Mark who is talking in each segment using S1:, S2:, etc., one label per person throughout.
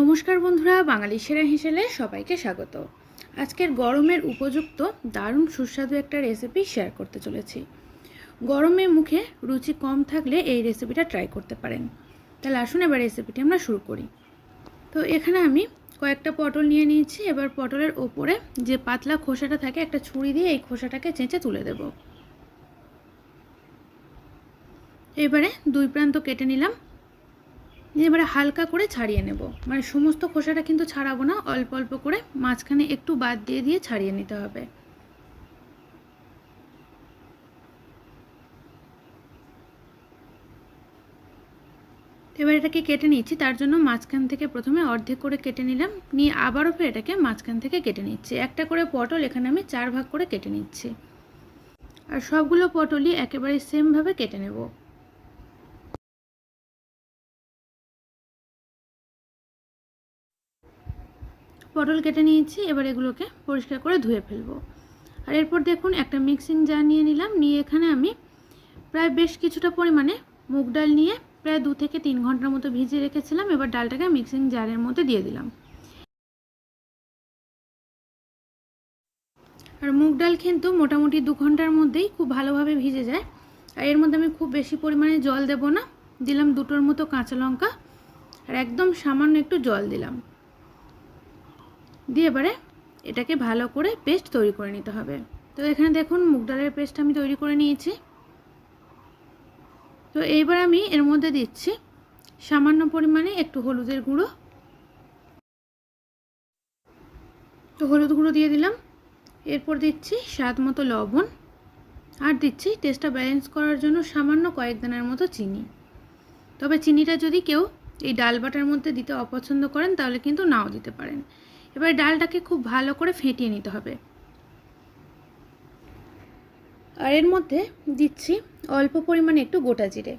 S1: নমস্কার বন্ধুরা, বাঙালি সেরা হিসেলে সবাইকে স্বাগত। আজকের গরমের উপযুক্ত, দারুণ, সুস্বাদু একটা রেসিপি শেয়ার করতে চলেছি। গরমে মুখে রুচি কম থাকলে এই রেসিপিটা ট্রাই করতে পারেন। তাহলে আসুন এবার রেসিপিটি আমরা শুরু করি। তো এখানে আমি কয়েকটা পটল নিয়ে নিয়েছি। এবার পটলের ওপরে যে পাতলা খোসাটা থাকে, একটা ছুরি দিয়ে এই খোসাটাকে চেঁচে তুলে দেব। এবারে দুই প্রান্ত কেটে নিলাম। নিয়ে এবারে হালকা করে ছাড়িয়ে নেব। মানে সমস্ত খোসাটা কিন্তু ছাড়াবো না, অল্প অল্প করে মাঝখানে একটু বাদ দিয়ে দিয়ে ছাড়িয়ে নিতে হবে। এবার এটাকে কেটে নিচ্ছি, তার জন্য মাঝখান থেকে প্রথমে অর্ধেক করে কেটে নিলাম, নিয়ে আবারও ফের এটাকে মাঝখান থেকে কেটে নিচ্ছি। একটা করে পটল এখানে আমি চার ভাগ করে কেটে নিচ্ছি। আর সবগুলো পটলই একেবারে সেমভাবে কেটে নেব। পটল কেটে নিয়েছি, এবার এগুলোকে পরিষ্কার করে ধুয়ে ফেলব। আর এরপর দেখুন, একটা মিক্সিং জার নিয়ে নিলাম। নিয়ে এখানে আমি প্রায় বেশ কিছুটা পরিমাণে মুগ ডাল নিয়ে প্রায় দু থেকে তিন ঘণ্টার মতো ভিজিয়ে রেখেছিলাম। এবার ডালটাকে মিক্সিং জারের মধ্যে দিয়ে দিলাম। আর মুগ ডাল কিন্তু মোটামুটি দু ঘণ্টার মধ্যেই খুব ভালোভাবে ভিজে যায়। আর এর মধ্যে আমি খুব বেশি পরিমাণে জল দেব না। দিলাম দুটোর মতো কাঁচা লঙ্কা। আর একদম সামান্য একটু জল দিলাম। দিয়ে এবারে এটাকে ভালো করে পেস্ট তৈরি করে নিতে হবে। তো এখানে দেখুন, মুগ ডালের পেস্ট আমি তৈরি করে নিয়েছি। তো এইবার আমি এর মধ্যে দিচ্ছি সামান্য পরিমাণে একটু হলুদের গুঁড়ো। তো হলুদ গুঁড়ো দিয়ে দিলাম। এরপর দিচ্ছি স্বাদ মতো লবণ আর দিচ্ছি টেস্টটা ব্যালেন্স করার জন্য সামান্য কয়েক দানার মতো চিনি। তবে চিনিটা যদি কেউ এই ডাল বাটার মধ্যে দিতে অপছন্দ করেন, তাহলে কিন্তু নাও দিতে পারেন। এবার ডালটাকে খুব ভালো করে ফেটিয়ে নিতে হবে। আর এর মধ্যে দিচ্ছি অল্প পরিমাণে একটু গোটা জিরে।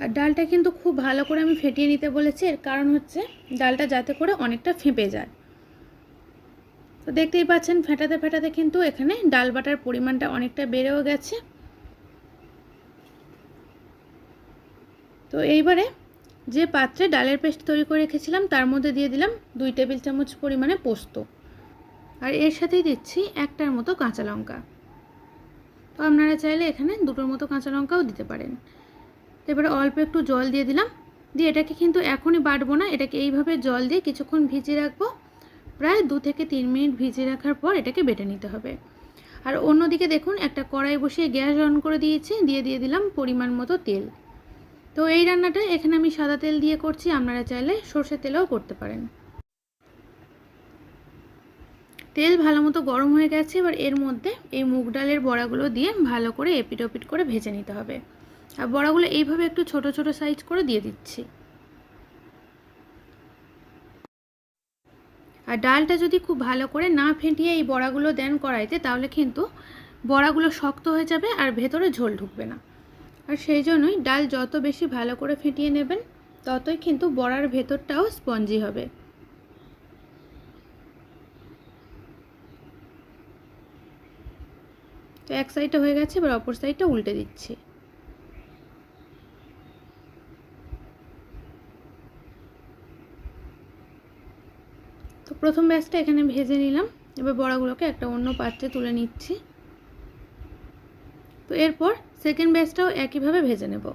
S1: আর ডালটা কিন্তু খুব ভালো করে আমি ফেটিয়ে নিতে বলেছি, এর কারণ হচ্ছে ডালটা যাতে করে অনেকটা ফেঁপে যায়। তো দেখতেই পাচ্ছেন, ফেটাতে ফেটাতে কিন্তু এখানে ডাল বাটার পরিমাণটা অনেকটা বেড়েও গেছে। তো এইবারে যে পাত্রে ডালের পেস্ট তৈরি করে রেখেছিলাম, তার মধ্যে দিয়ে দিলাম দুই টেবিল চামচ পরিমাণে পোস্ত। আর এর সাথেই দিচ্ছি একটার মতো কাঁচা লঙ্কা। তো আপনারা চাইলে এখানে দুটোর মতো কাঁচা লঙ্কাও দিতে পারেন। এবারে অল্প একটু জল দিয়ে দিলাম। দিয়ে এটাকে কিন্তু এখনই বাটবো না, এটাকে এইভাবে জল দিয়ে কিছুক্ষণ ভিজিয়ে রাখব। প্রায় দু থেকে তিন মিনিট ভিজিয়ে রাখার পর এটাকে বেটে নিতে হবে। আর অন্যদিকে দেখুন, একটা কড়াই বসিয়ে গ্যাস অন করে দিয়েছি। দিয়ে দিয়ে দিলাম পরিমাণ মতো তেল। তো এই রান্নাটা এখানে আমি সাদা তেল দিয়ে করছি, আপনারা চাইলে সর্ষের তেলেও করতে পারেন। তেল ভালো মতো গরম হয়ে গেছে, এবার এর মধ্যে এই মুগ ডালের বড়াগুলো দিয়ে ভালো করে এপিট ওপিট করে ভেজে নিতে হবে। আর বড়াগুলো এইভাবে একটু ছোট ছোট সাইজ করে দিয়ে দিচ্ছি। আর ডালটা যদি খুব ভালো করে না ফেটিয়ে এই বড়াগুলো দেন কড়াইতে, তাহলে কিন্তু বড়াগুলো শক্ত হয়ে যাবে আর ভেতরে ঝোল ঢুকবে না। আর সেই জন্যই ডাল যত বেশি ভালো করে ফেটিয়ে নেবেন, ততই কিন্তু বড়ার ভেতরটাও স্পঞ্জি হবে। তো এক সাইডটা হয়ে গেছে, এবার অপর সাইডটা উল্টে দিচ্ছি। তো প্রথম ব্যাচটা এখানে ভেজে নিলাম, এবার বড়াগুলোকে একটা অন্য পাত্রে তুলে নিচ্ছি। তো এরপর সেকেন্ড ব্যাচটাও একইভাবে ভেজে নেব।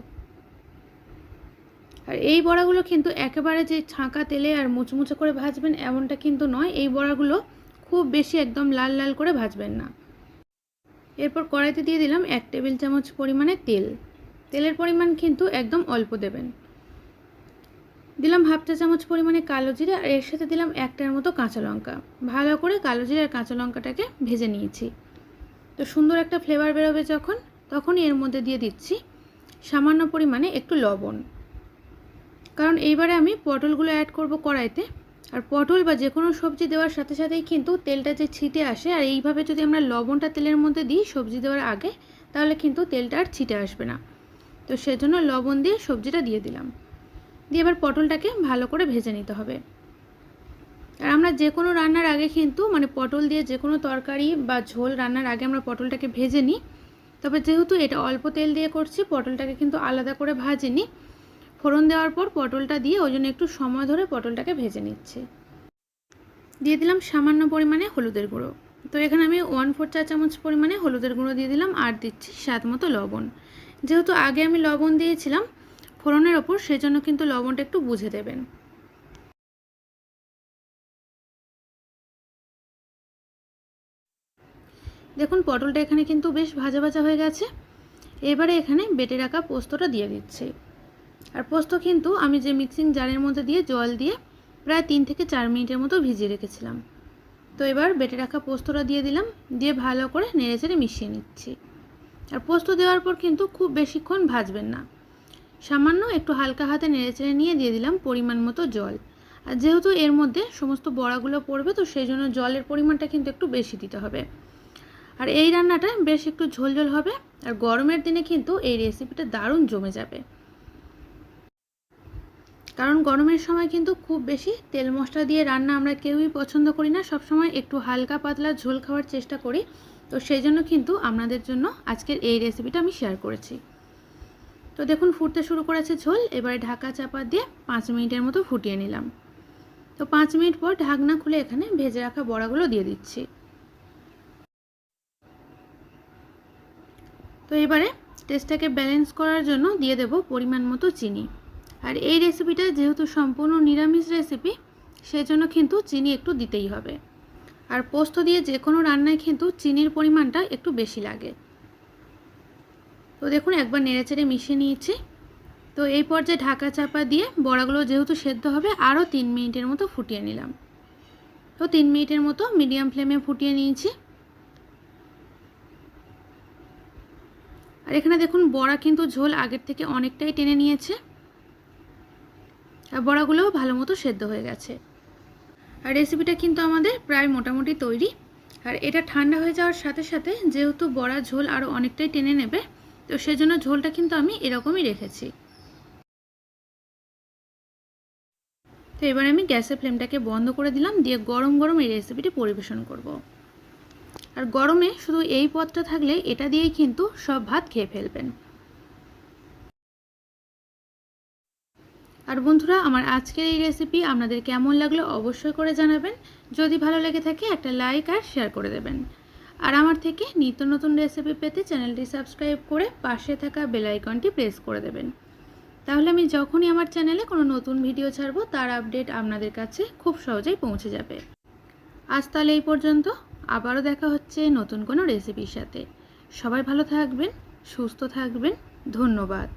S1: আর এই বড়াগুলো কিন্তু একেবারে যে ছাঁকা তেলে আর মুচমুচে করে ভাজবেন এমনটা কিন্তু নয়, এই বড়াগুলো খুব বেশি একদম লাল লাল করে ভাজবেন না। এরপর কড়াইতে দিয়ে দিলাম এক টেবিল চামচ পরিমাণে তেল। তেলের পরিমাণ কিন্তু একদম অল্প দেবেন। দিলাম হাফ চা চামচ পরিমাণে কালো জিরে আর এর সাথে দিলাম একটার মতো কাঁচা লঙ্কা। ভালো করে কালো জিরে আর কাঁচা লঙ্কাটাকে ভেজে নিয়েছি। তো সুন্দর একটা ফ্লেভার বেরোবে যখন, তখনই এর মধ্যে দিয়ে দিচ্ছি সামান্য পরিমাণে একটু লবণ। কারণ এইবারে আমি পটলগুলো অ্যাড করব কড়াইতে, আর পটল বা যে কোনো সবজি দেওয়ার সাথে সাথেই কিন্তু তেলটা যে ছিটে আসে, আর এইভাবে যদি আমরা লবণটা তেলের মধ্যে দিই সবজি দেওয়ার আগে, তাহলে কিন্তু তেলটা আর ছিটে আসবে না। তো সেজন্য লবণ দিয়ে সবজিটা দিয়ে দিলাম। দিয়ে এবার পটলটাকে ভালো করে ভেজে নিতে হবে। আর আমরা যে কোনো রান্নার আগে কিন্তু মানে পটল দিয়ে যে কোনো তরকারি বা ঝোল রান্নার আগে আমরা পটলটাকে ভেজে নিই। তবে যেহেতু এটা অল্প তেল দিয়ে করছি, পটলটাকে কিন্তু আলাদা করে ভাজিনি ফোড়ন দেওয়ার পর পটলটা দিয়ে ওই জন্য একটু সময় ধরে পটলটাকে ভেজে নিচ্ছি। দিয়ে দিলাম সামান্য পরিমাণে হলুদের গুঁড়ো। তো এখানে আমি ওয়ান ফোর চা চামচ পরিমাণে হলুদের গুঁড়ো দিয়ে দিলাম আর দিচ্ছি স্বাদ মতো লবণ। যেহেতু আগে আমি লবণ দিয়েছিলাম, ফোড়নের ওপর সেজন্য কিন্তু লবণটা একটু বুঝে দেবেন। দেখুন, পটলটা এখানে কিন্তু বেশ ভাজা ভাজা হয়ে গেছে। এবারে এখানে বেটে রাখা পোস্তটা দিয়ে দিচ্ছি। আর পোস্ত কিন্তু আমি যে মিক্সিং জারের মধ্যে দিয়ে জল দিয়ে প্রায় তিন থেকে চার মিনিটের মতো ভিজিয়ে রেখেছিলাম। তো এবার বেটে রাখা পোস্তটা দিয়ে দিলাম, দিয়ে ভালো করে নেড়ে চেড়ে মিশিয়ে নিচ্ছি। আর পোস্ত দেওয়ার পর কিন্তু খুব বেশিক্ষণ ভাজবেন না। সামান্য একটু হালকা হাতে নেড়ে চেড়ে নিয়ে দিয়ে দিলাম পরিমাণ মতো জল। আর যেহেতু এর মধ্যে সমস্ত বড়াগুলো পড়বে, তো সেই জন্য জলের পরিমাণটা কিন্তু একটু বেশি দিতে হবে। আর এই রান্নাটা বেশ একটু ঝোলঝোল হবে, আর গরমের দিনে কিন্তু এই রেসিপিটা দারুণ জমে যাবে। কারণ গরমের সময় কিন্তু খুব বেশি তেল মশলা দিয়ে রান্না আমরা কেউই পছন্দ করি না সব সময় একটু হালকা পাতলা ঝোল খাওয়ার চেষ্টা করি। তো সেই জন্য কিন্তু আপনাদের জন্য আজকের এই রেসিপিটা আমি শেয়ার করেছি। তো দেখুন, ফুটতে শুরু করেছে ঝোল, এবারে ঢাকা চাপা দিয়ে পাঁচ মিনিটের মতো ফুটিয়ে নিলাম। তো পাঁচ মিনিট পর ঢাকনা খুলে এখানে ভেজে রাখা বড়াগুলো দিয়ে দিচ্ছি। তো এবারে টেস্টটাকে ব্যালেন্স করার জন্য দিয়ে দেব পরিমাণ মতো চিনি। আর এই রেসিপিটা যেহেতু সম্পূর্ণ নিরামিষ রেসিপি সেজন্য কিন্তু চিনি একটু দিতেই হবে। আর পোস্ত দিয়ে যে কোনো রান্নায় কিন্তু চিনির পরিমাণটা একটু বেশি লাগে। তো দেখুন, একবার নেড়েচেড়ে মিশিয়ে নিয়েছি। তো এই পর্যায়ে ঢাকা চাপা দিয়ে বড়াগুলো যেহেতু সেদ্ধ হবে, আরও তিন মিনিটের মতো ফুটিয়ে নিলাম। তো তিন মিনিটের মতো মিডিয়াম ফ্লেমে ফুটিয়ে নিয়েছি। আর এখানে দেখুন বড়া কিন্তু ঝোল আগের থেকে অনেকটাই টেনে নিয়েছে। আর বড়াগুলোও ভালো মতো সেদ্ধ হয়ে গেছে। আর রেসিপিটা কিন্তু আমাদের প্রায় মোটামুটি তৈরি। আর এটা ঠান্ডা হয়ে যাওয়ার সাথে সাথে যেহেতু বড়া ঝোল আরও অনেকটাই টেনে নেবে, তো সেজন্য ঝোলটা কিন্তু আমি এরকমই রেখেছি। তো এবার আমি গ্যাসের ফ্লেমটাকে বন্ধ করে দিলাম, দিয়ে গরম গরম এই রেসিপিটি পরিবেশন করব। আর গরমে শুধু এই পদটা থাকলে এটা দিয়েই কিন্তু সব ভাত খেয়ে ফেলবেন। আর বন্ধুরা, আমার আজকের এই রেসিপি আপনাদের কেমন লাগল অবশ্যই করে জানাবেন। যদি ভালো লেগে থাকে, একটা লাইক আর শেয়ার করে দেবেন। আর আমার থেকে নিত্য নতুন রেসিপি পেতে চ্যানেলটি সাবস্ক্রাইব করে পাশে থাকা বেল আইকনটি প্রেস করে দেবেন। তাহলে আমি যখনই আমার চ্যানেলে কোনো নতুন ভিডিও ছাড়বো, তার আপডেট আপনাদের কাছে খুব সহজেই পৌঁছে যাবে। আজ তাহলে এই পর্যন্ত। আবারও দেখা হচ্ছে নতুন কোনো রেসিপির সাথে। সবাই ভালো থাকবেন সুস্থ থাকবেন। ধন্যবাদ।